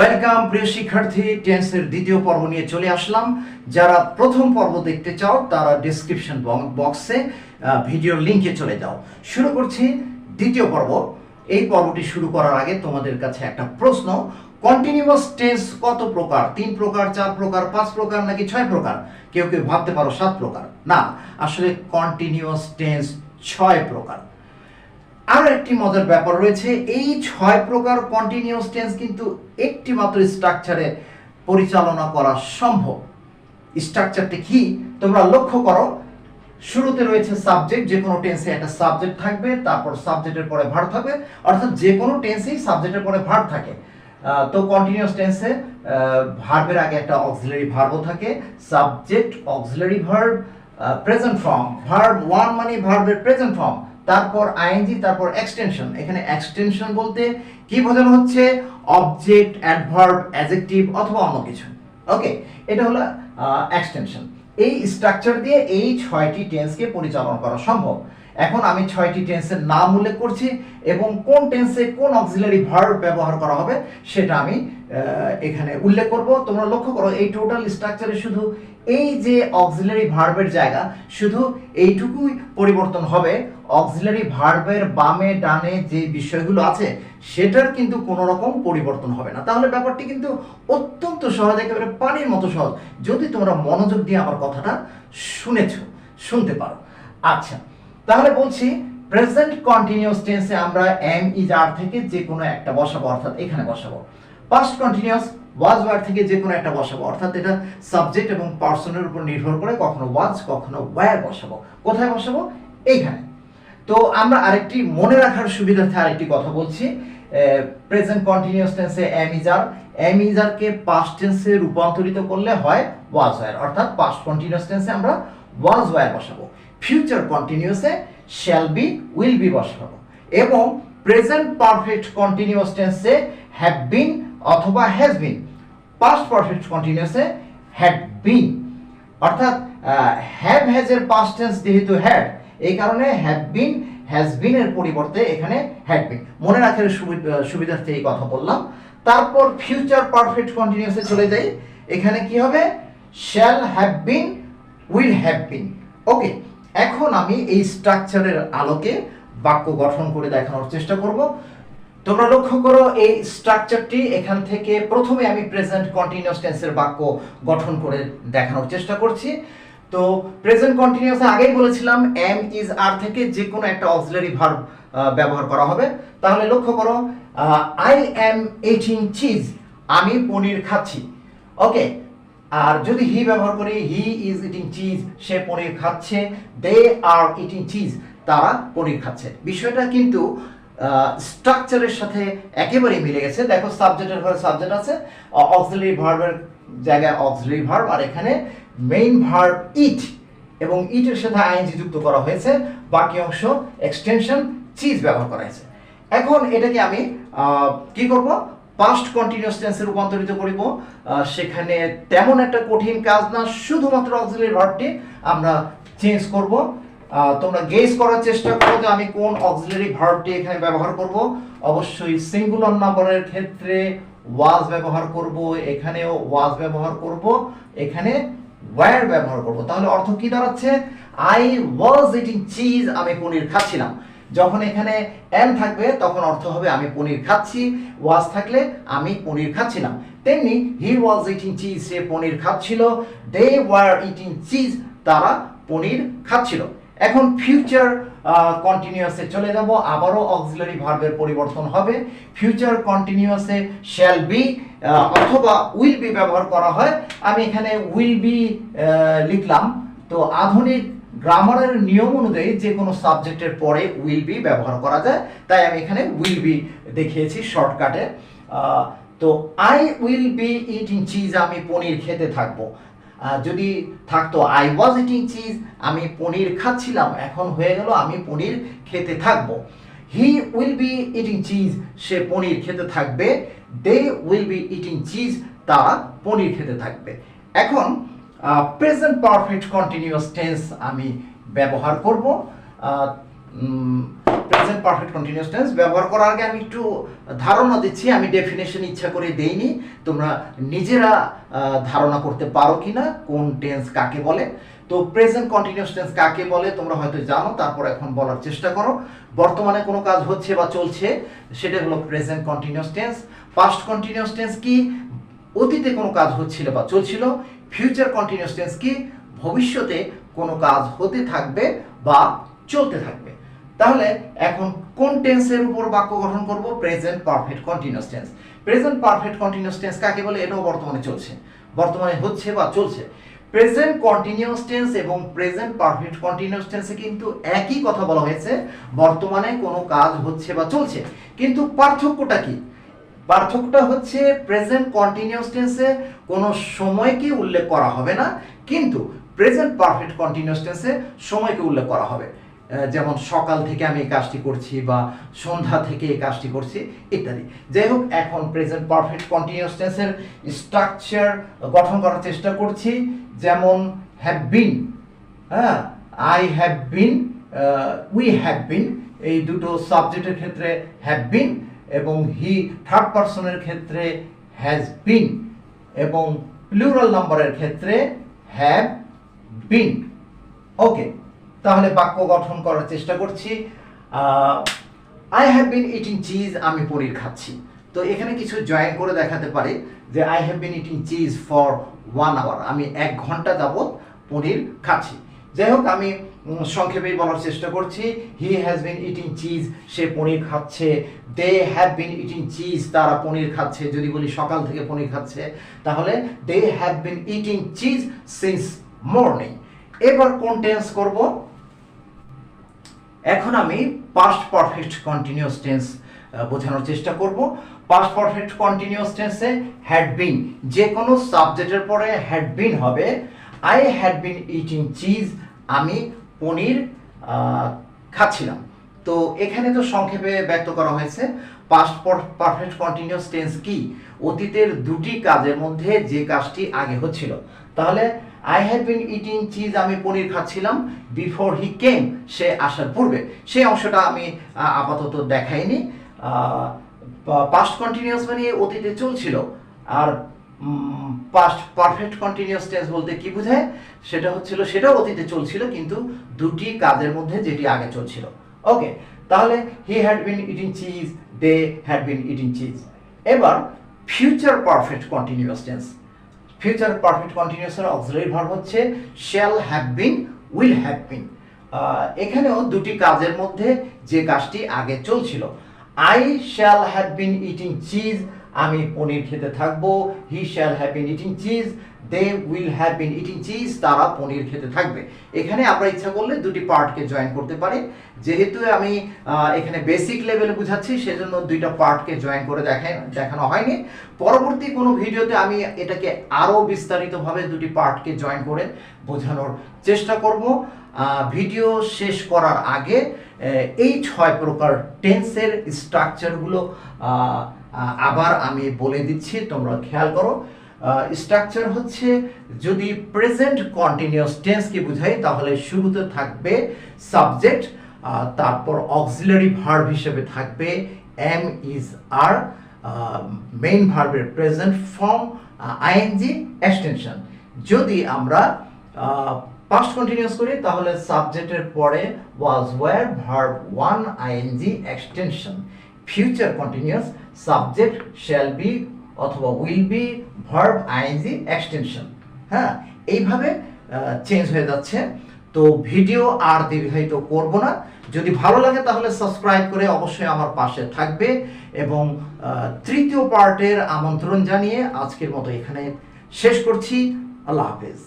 Welcome প্রিয় শিক্ষার্থী, টেন্সের দ্বিতীয় পর্ব নিয়ে চলে আসলাম। যারা প্রথম পর্ব দেখতে চাও, তারা ডিসক্রিপশন বক্সে ভিডিও লিঙ্কে চলে যাও। শুরু করছি দ্বিতীয় পর্ব। এই পর্বটি শুরু করার আগে তোমাদের কাছে একটা প্রশ্ন। কন্টিনিউয়াস টেন্স কত প্রকার? তিন প্রকার, চার প্রকার, পাঁচ প্রকার, নাকি ছয় প্রকার? কেউ কেউ ভাবতে পারো সাত প্রকার। না, আসলে কন্টিনিউয়াস টেন্স ছয় প্রকার। আর একটি মজার ব্যাপার রয়েছে, এই ছয় প্রকার কন্টিনিউয়াস টেন্স কিন্তু একটি মাত্র স্ট্রাকচারে পরিচালনা করা সম্ভব। স্ট্রাকচারটি কি? তোমরা লক্ষ্য করো, শুরুতে রয়েছে সাবজেক্ট যে কোনো টেন্সে একটা সাবজেক্ট থাকবে, তারপর সাবজেক্টের পরে ভার থাকবে, অর্থাৎ যে কোনো টেন্সেই সাবজেক্টের পরে ভার থাকে। তো কন্টিনিউয়াস টেন্সে ভার্বের আগে একটা অক্সিলারি ভার্বও থাকে subject auxiliary verb present form verb one মানে ভার্বের প্রেজেন্ট ফর্ম তারপর আইএনজি তারপর এক্সটেনশন এখানে এক্সটেনশন বলতে কি বোঝানো হচ্ছে? অবজেক্ট অ্যাডভার্ব অ্যাডজেক্টিভ অথবা অন্য কিছু। ওকে, এটা হলো এক্সটেনশন এই স্ট্রাকচার দিয়ে এই ছয়টি টেন্সকে পরিচালনা করা সম্ভব। এখন আমি ছয়টি টেন্সের নাম উল্লেখ করছি এবং কোন টেন্সে কোন অক্সিলারি ভার্ব ব্যবহার করা হবে সেটা আমি এখানে উল্লেখ করব। তোমরা লক্ষ্য করো, এই টোটাল স্ট্রাকচারে শুধু এই যে অক্সিলারি ভার্বের জায়গা, শুধু এইটুকুই পরিবর্তন হবে। অক্সিলারি ভার্বের বামে, ডানে যে বিষয়গুলো আছে, সেটার কিন্তু কোনো রকম পরিবর্তন হবে না। তাহলে ব্যাপারটি কিন্তু অত্যন্ত সহজ, একেবারে পানির মতো সহজ। যদি তোমরা মনোযোগ দিয়ে আমার কথাটা শুনেছ, শুনতে পারো। আচ্ছা তাহলে বলছি প্রেজেন্ট কন্টিনিউয়াস টেন্সে আমরা এম ইজ আর থেকে যে কোনো একটা বসাবো, অর্থাৎ এখানে বসাবো। পাস্ট কন্টিনিউয়াস ওয়াজ ওয়ার থেকে যে কোনো একটা বসাবো। অর্থাৎ এটা সাবজেক্ট এবং পার্সনের উপর নির্ভর করে কখনো ওয়াজ কখনো ওয়্যার বসাবো। কোথায় বসাবো? এইখানে। তো আমরা আরেকটি মনে রাখার সুবিধার্থে আরেকটি কথা বলছি। প্রেজেন্ট কন্টিনিউয়াস টেন্সে ইজ আরকে পাস্ট টেন্সে রূপান্তরিত করলে হয় ওয়াজ ওয়্যার অর্থাৎ পাস্ট কন্টিনিউয়াস টেন্সে আমরা ওয়াজ ওয়্যার বসাবো। ফিউচার কন্টিনিউয়াসে শ্যাল বি উইল বি বসাবো। এবং প্রেজেন্ট পারফেক্ট কন্টিনিউয়াস টেন্সে হ্যাভ বিন অথবা হ্যাজ বিন পাস্ট পারফেক্ট কন্টিনিউয়াসে হ্যাড বিন অর্থাৎ হ্যাভ হ্যাজ এর পাস্ট টেন্স যেহেতু হ্যাড এই কারণে হ্যাভ বিন হ্যাজ বিন এর পরিবর্তে এখানে হ্যাড বিন মনে রাখার সুবি- সুবিধার্থে এই কথা বললাম। তারপর ফিউচার পারফেক্ট কন্টিনিউয়াসে চলে যাই। এখানে কি হবে? Shall have been will have been okay, এখন আমি এই স্ট্রাকচারের আলোকে বাক্য গঠন করে দেখানোর চেষ্টা করব। তোমরা লক্ষ্য করো, এই স্ট্রাকচারটি এখান থেকে প্রথমে আমি প্রেজেন্ট কন্টিনিউয়াস টেন্সের বাক্য গঠন করে দেখানোর চেষ্টা করছি। তো প্রেজেন্ট কন্টিনিউয়াস আগেই বলেছিলাম এম ইজ আর থেকে যে কোনো একটা অক্সিলারি ভার্ব ব্যবহার করা হবে। তাহলে লক্ষ্য করো আই এম এইটিং চিজ আমি পনির খাচ্ছি। ওকে আর যদি হি ব্যবহার করি হি ইজ ইটিং চিজ সে পনির খাচ্ছে দে আর ইটিং চিজ তারা পনির খাচ্ছে। বিষয়টা কিন্তু স্ট্রাকচারের সাথে একেবারেই মিলে গেছে। দেখো সাবজেক্টের ঘরে সাবজেক্ট আছে অক্সিলারি ভার্বের জায়গায় অক্সিলারি ভার্ব আর এখানে মেইন ভার্ব ইট এবং ইটের সাথে আইএনজি যুক্ত করা হয়েছে। বাকি অংশ এক্সটেনশন চিজ ব্যবহার করা হয়েছে। এখন এটাকে আমি কি করব? পাস্ট কন্টিনিউয়াস টেন্সে রূপান্তরিত করিব। সেখানে তেমন একটা কঠিন কাজ না, শুধুমাত্র অক্সিলারি ভার্বটি আমরা চেঞ্জ করব। তোমরা গেস করার চেষ্টা করো যে আমি কোন অক্সিলারি ভার্বটি এখানে ব্যবহার করব। অবশ্যই সিঙ্গুলার নাম্বারের ক্ষেত্রে ওয়াজ ব্যবহার করব, এখানেও ওয়াজ ব্যবহার করব, এখানে ওয়্যার ব্যবহার করব। তাহলে অর্থ কি দাঁড়াচ্ছে? আই ওয়াজ ইটিং চিজ আমি পনির খাচ্ছিলাম। যখন এখানে এম থাকবে, তখন অর্থ হবে আমি পনির খাচ্ছি ওয়াজ থাকলে আমি পনির খাচ্ছিলাম। তেমনি হি ওয়াজ ইটিং চিজ সে পনির খাচ্ছিল দে ওয়ার ইটিং চিজ তারা পনির খাচ্ছিল। এখন ফিউচার কন্টিনিউয়াসে চলে যাব, আবারও অক্সিলারি ভার্বের পরিবর্তন হবে। ফিউচার কন্টিনিউয়াসে শ্যাল বি অথবা উইল বি ব্যবহার করা হয়। আমি এখানে উইল বি লিখলাম। তো আধুনিক গ্রামারের নিয়ম অনুযায়ী যে কোনো সাবজেক্টের পরে উইল বি ব্যবহার করা যায়। তাই আমি এখানে উইল বি দেখিয়েছি শর্টকাটে তো I will be eating cheese আমি পনির খেতে থাকব। যদি থাকতো আই ওয়াজ ইটিং চিজ আমি পনির খাচ্ছিলাম, এখন হয়ে গেল আমি পনির খেতে থাকব। He will be eating cheese সে পনির খেতে থাকবে। They will be eating cheese তারা পনির খেতে থাকবে। এখন প্রেজেন্ট পারফেক্ট কন্টিনিউয়াস টেন্স আমি ব্যবহার করব। প্রেজেন্ট পারফেক্ট কন্টিনিউস টেন্স ব্যবহার করার আগে আমি একটু ধারণা দিচ্ছি, আমি ডেফিনেশন ইচ্ছা করে দেইনি। তোমরা নিজেরা ধারণা করতে পারো কি না কোন টেন্স কাকে বলে। তো প্রেজেন্ট কন্টিনিউস টেন্স কাকে বলে, তোমরা হয়তো জানো, তারপর এখন বলার চেষ্টা করো। বর্তমানে কোনো কাজ হচ্ছে বা চলছে, সেটা হলো present continuous tense past continuous tense কি? অতীতে কোনো কাজ হচ্ছিল বা চলছিল। ফিউচার কন্টিনিউস টেন্স কি? ভবিষ্যতে কোনো কাজ হতে থাকবে বা চলতে থাকবে। তাহলে এখন কোন টেন্সের উপর বাক্য গঠন করব? Present perfect continuous tense present perfect continuous tense কাকে বলে? এটাও বর্তমানে চলছে। বর্তমানে হচ্ছে বা চলছে। প্রেজেন্ট কন্টিনিউয়াস টেন্স এবং প্রেজেন্ট পারফেক্ট কন্টিনিউয়াস টেন্সে কিন্তু একই কথা বলা হয়েছে। বর্তমানে কোনো কাজ হচ্ছে বা চলছে। কিন্তু পার্থক্যটা কি? পার্থক্যটা হচ্ছে প্রেজেন্ট কন্টিনিউয়াস টেন্সে কোনো সময়কে উল্লেখ করা হবে না। কিন্তু প্রেজেন্ট পারফেক্ট কন্টিনিউয়াস টেন্সে সময়কে উল্লেখ করা হবে। যেমন সকাল থেকে আমি এই কাজটি করছি বা সন্ধ্যা থেকে এই কাজটি করছি ইত্যাদি। যাই হোক, এখন প্রেজেন্ট পারফেক্ট কন্টিনিউয়াস টেন্সের স্ট্রাকচার গঠন করার চেষ্টা করছি। যেমন হ্যাভ বিন হ্যাঁ? I have been we have been এই দুটো সাবজেক্টের ক্ষেত্রে হ্যাভ বিন এবং হি থার্ড পার্সনের ক্ষেত্রে হ্যাজ বিন এবং প্লুরাল নাম্বারের ক্ষেত্রে হ্যাভ বিন ওকে তাহলে বাক্য গঠন করার চেষ্টা করছি। I have been eating cheese আমি পনির খাচ্ছি। তো এখানে কিছু জয়েন করে দেখাতে পারি যে I have been eating cheese for one hour আমি এক ঘণ্টা যাবত পনির খাচ্ছি। যাই হোক আমি উম, সংক্ষেপে বলার চেষ্টা করছি। He has been eating cheese সে পনির খাচ্ছে। They have been eating cheese তারা পনির খাচ্ছে। যদি বলি সকাল থেকে পনির খাচ্ছে তাহলে they have been eating cheese since morning এবার কোন টেন্স করব। এখন আমি পাস্ট পারফেক্ট কন্টিনিউয়াস টেন্স বোঝানোর চেষ্টা করব। পাস্ট পারফেক্ট কন্টিনিউয়াস টেন্সে হ্যাড বিন যে কোনো সাবজেক্টের পরে হ্যাড বিন হবে। I had been eating cheese আমি পনির খাচ্ছিলাম। তো এখানে তো সংক্ষেপে ব্যক্ত করা হয়েছে। পাস্ট পারফেক্ট কন্টিনিউয়াস টেন্স কি? অতীতের দুটি কাজের মধ্যে যে কাজটি আগে হচ্ছিল। তাহলে I have been eating cheese আমি পনির খাচ্ছিলাম। বিফোর হি কেম সে আসার পূর্বে। সেই অংশটা আমি আপাতত দেখাইনি। পাস্ট কন্টিনিউয়াস মানে অতীতে চলছিল। আর পাস্ট পারফেক্ট কন্টিনিউয়াস টেন্স বলতে কি বোঝায়? সেটা হচ্ছিল, সেটাও অতীতে চলছিল, কিন্তু দুটি কাজের মধ্যে যেটি আগে চলছিল। ওকে তাহলে he had been eating cheese they had been eating cheese এবার future perfect continuous tense future perfect কন্টিনিউয়াসের auxiliary verb হচ্ছে shall have been will have been এখানেও দুটি কাজের মধ্যে যে কাজটি আগে চলছিল। I shall have been eating cheese আমি পনির খেতে থাকব he shall have been eating cheese they will have been eating cheese তারা পনির খেতে থাকবে। এখানে আমরা ইচ্ছা করলে দুটি পার্টকে জয়েন করতে পারি। যেহেতু আমি এখানে বেসিক লেভেলে বুঝাচ্ছি, সেজন্য দুইটা পার্টকে জয়েন করে দেখাই দেখানো হয়নি। পরবর্তী কোনো ভিডিওতে আমি এটাকে আরও বিস্তারিতভাবে দুটি পার্টকে জয়েন করে বোঝানোর চেষ্টা করব। ভিডিও শেষ করার আগে এই ছয় প্রকার টেন্সের স্ট্রাকচারগুলো আবার আমি বলে দিচ্ছি, তোমরা খেয়াল করো স্ট্রাকচার হচ্ছে যদি প্রেজেন্ট কন্টিনিউয়াস টেন্সকে বুঝাই, তাহলে শুরুতে থাকবে সাবজেক্ট তারপর অক্সিলারি ভার্ব হিসেবে থাকবে এম ইজ আর মেইন ভার্বের প্রেজেন্ট ফর্ম আইএনজি এক্সটেনশন যদি আমরা পাস্ট কন্টিনিউয়াস করি, তাহলে সাবজেক্টের পরে was were verb one ING extension future continuous subject shall be অথবা will be verb ING extension হ্যাঁ? এইভাবে চেঞ্জ হয়ে যাচ্ছে। তো ভিডিও আর দীর্ঘায়িত করব না। যদি ভালো লাগে তাহলে সাবস্ক্রাইব করে অবশ্যই আমার পাশে থাকবে এবং তৃতীয় পার্টের আমন্ত্রণ জানিয়ে আজকের মতো এখানে শেষ করছি। আল্লাহ হাফেজ।